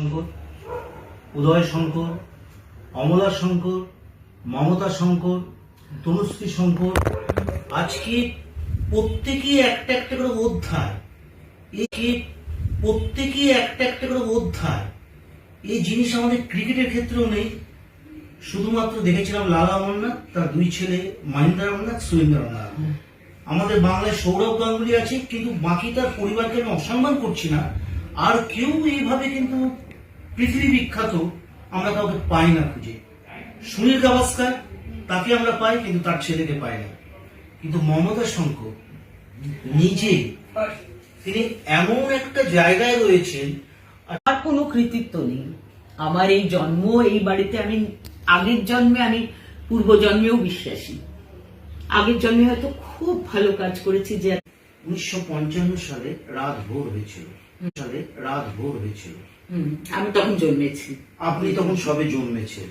শঙ্কর, উদয় শঙ্কর, অমলা শঙ্কর, মমতা শঙ্কর, তনুশ্রী শঙ্কর, আজকে প্রত্যেকেই একটা একটা করে অধ্যায়। একে প্রত্যেকেই একটা একটা করে অধ্যায়। এই জিনিস আমাদের ক্রিকেটের ক্ষেত্রেও নেই। শুধুমাত্র দেখেছিলাম লালা অমরনাথ, তার দুই ছেলে মহেন্দ্র অমরনাথ, সুরেন্দ্র অমরনাথ। আমাদের বাংলায় সৌরভ গাঙ্গুলি আছে, কিন্তু বাকি তার পরিবারকে আমি অসম্মান করছি না। আর কেউ এইভাবে কিন্তু পৃথিবী বিখ্যাত আমরা কাউকে পাই না খুঁজে। সুনীল গাভাস্কার তাকে আমরা পাই কিন্তু তার ছেলেকে পাই না। কিন্তু মমতা শঙ্কর নিজে তিনি এমন একটা জায়গায় রয়েছেন আর কোনো কৃতিত্ব নেই। আমার এই জন্ম এই বাড়িতে আমি আগের জন্মে আমি পূর্ব জন্মেও বিশ্বাসী। আগের জন্মে হয়তো খুব ভালো কাজ করেছি যে উনিশশো পঞ্চান্ন সালে রাত ভোর হয়েছিল। সালে রাত ভোর হয়েছিল আমি তখন জন্মেছি। আপনি তখন সবে জন্মেছেন।